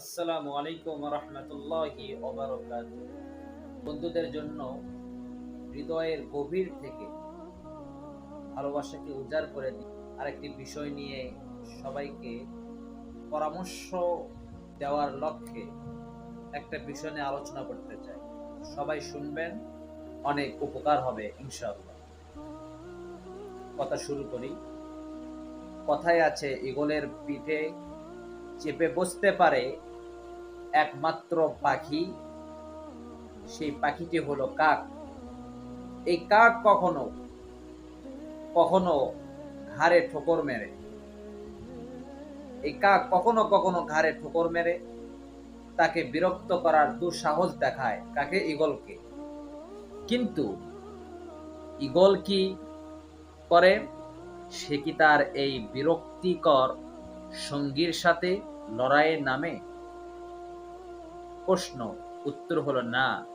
আসসালামু আলাইকুম রহমতুল্লাহি বন্ধুদের জন্য হৃদয়ের গভীর থেকে ভালোবাসাকে উজাড় করে দিই। আরেকটি বিষয় নিয়ে সবাইকে পরামর্শ দেওয়ার লক্ষ্যে একটা বিষয় নিয়ে আলোচনা করতে চাই। সবাই শুনবেন, অনেক উপকার হবে, ইনশাআল্লাহ। কথা শুরু করি। কথায় আছে, ইগলের পিঠে চেপে বসতে পারে একমাত্র পাখি। সেই পাখিটি হলো কাক। এই কাক কখনো কখনো ঘাড়ে ঠোকর মেরে। এই কাক কখনো কখনো ঘাড়ে ঠোকর মেরে। তাকে বিরক্ত করার দুঃসাহস দেখায় কাকে? ইগলকে কিন্তু ইগল কি করে? সে কি তার এই বিরক্তিকর সঙ্গীর সাথে লড়াইয়ে নামে প্রশ্ন। উত্তর হলো না।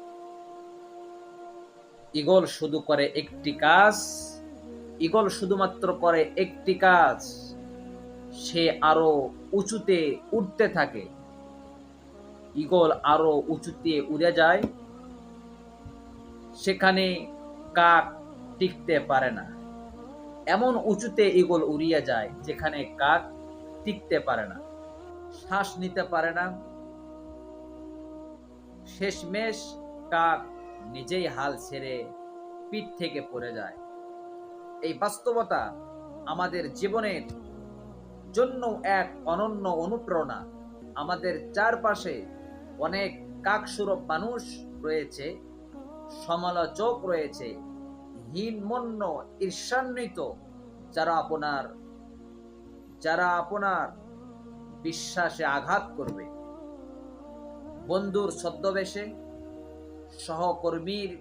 ইগল শুধু করে একটি কাজ ইগল শুধুমাত্র করে একটি কাজ। সে আরও উঁচুতে উঠতে থাকে। ইগল আরও উঁচুতে উড়ে যায়। সেখানে কাক টিকতে পারে না। এমন উঁচুতে ইগল উড়িয়ে যায়, যেখানে কাক টিকতে পারে না। শ্বাস নিতে পারে না। শেষমেশ কাক নিজেই হাল ছেড়ে পিঠ থেকে পড়ে যায়। এই বাস্তবতা আমাদের জীবনের জন্য এক অনন্য অনুপ্রেরণা। আমাদের চারপাশে অনেক কাকসুরভ মানুষ রয়েছে, সমালোচক রয়েছে, হীনমন্য, ঈর্ষান্বিত, যারা আপনার যারা আপনার বিশ্বাসে আঘাত করবে। বন্ধুর ছদ্মবেশে, সহকর্মীর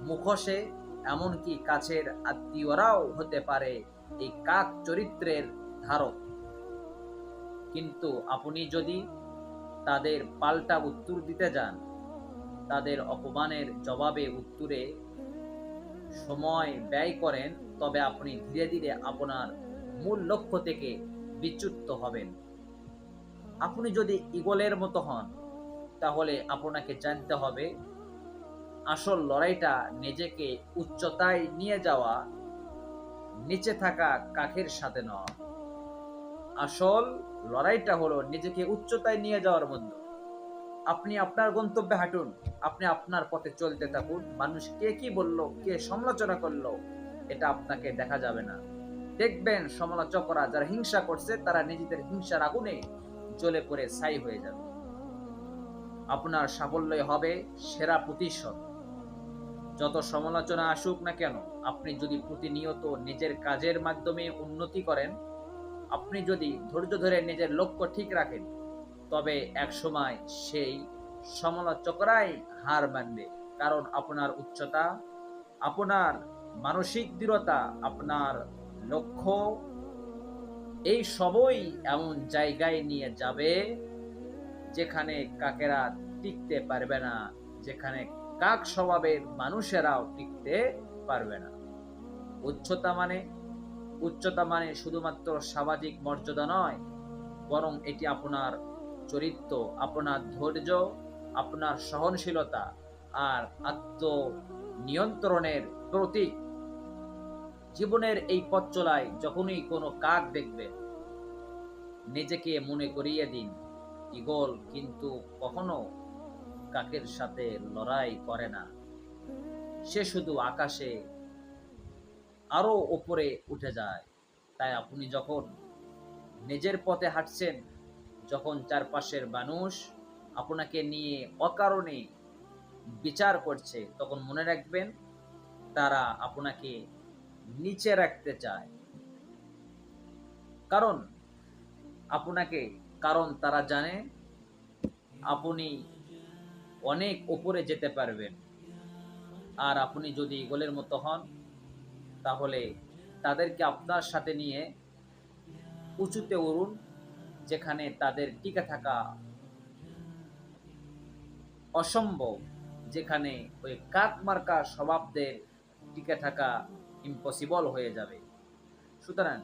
মুখোশে, এমনকি কাছের আত্মীয়রাও হতে পারে এই কাক চরিত্রের ধারক। কিন্তু আপনি যদি তাদের পাল্টা উত্তর দিতে যান, তাদের অপমানের জবাবে উত্তরে সময় ব্যয় করেন, তবে আপনি ধীরে ধীরে আপনার মূল লক্ষ্য থেকে বিচ্যুত হবেন। আপনি যদি ইগলের মতো হন তাহলে আপনাকে জানতে হবে, আসল লড়াইটা নিজেকে উচ্চতায় নিয়ে যাওয়া, নিচে থাকা কাকের সাথে নয়। আসল লড়াইটা হলো নিজেকে উচ্চতায় নিয়ে যাওয়ার মধ্যে আপনি আপনার গন্তব্যে হাঁটুন, আপনি আপনার পথে চলতে থাকুন, মানুষ কে কি বলল, কে সমালোচনা করল, এটা আপনাকে দেখা যাবে না। দেখবেন সমালোচকরা যারা হিংসা করছে, তারা নিজেদের হিংসার আগুনে জ্বলে পড়ে ছাই হয়ে যাবে। আপনার সাফল্যই হবে সেরা প্রতিশোধ। যত সমালোচনা আসুক না কেন, আপনি যদি প্রতিনিয়ত নিজের কাজের মাধ্যমে উন্নতি করেন, আপনি যদি ধৈর্য ধরে নিজের লক্ষ্য ঠিক রাখেন, তবে এক সময় সেই সমালোচকরাই হার মানবে। কারণ আপনার উচ্চতা, আপনার মানসিক দৃঢ়তা, আপনার লক্ষ্য, এই সবই এমন জায়গায় নিয়ে যাবে যেখানে কাকেরা টিকতে পারবে না, যেখানে কাক স্বভাবের মানুষেরাও টিকতে পারবে না। উচ্চতা মানে উচ্চতা মানে শুধুমাত্র সামাজিক মর্যাদা নয়, বরং এটি আপনার চরিত্র, আপনার ধৈর্য, আপনার সহনশীলতা আর আত্ম নিয়ন্ত্রণের প্রতীক। জীবনের এই পথ চলায় যখনই কোনো কাক দেখবে, নিজেকে মনে করিয়ে দিন। ইগল কিন্তু কখনো কাকের সাথে লড়াই করে না। সে শুধু আকাশে আরও উপরে উঠে যায়। তাই আপনি যখন নিজের পথে হাঁটছেন, যখন চারপাশের মানুষ আপনাকে নিয়ে অকারণে বিচার করছে, তখন মনে রাখবেন তারা আপনাকে নিচে রাখতে চায়। কারণ আপনাকে কারণ তারা জানে আপনি অনেক উপরে যেতে পারবেন। আর আপনি যদি গোলের মতো হন, তাহলে তাদেরকে আপনার সাথে নিয়ে উঁচুতে উড়ুন, যেখানে তাদের টিকে থাকা অসম্ভব, যেখানে ওই কাক মার্কা স্বভাবদের টিকে থাকা ইম্পসিবল হয়ে যাবে। সুতরাং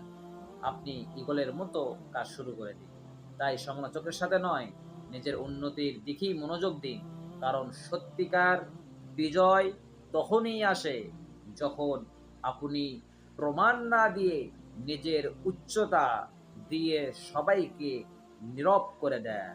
আপনি ইগলের মতো কাজ শুরু করে দিন। তাই সমালোচকের সাথে নয়, নিজের উন্নতির দিকেই মনোযোগ দিন। কারণ সত্যিকার বিজয় তখনই আসে যখন আপনি প্রমাণ না দিয়ে নিজের উচ্চতা দিয়ে সবাইকে নীরব করে দেন।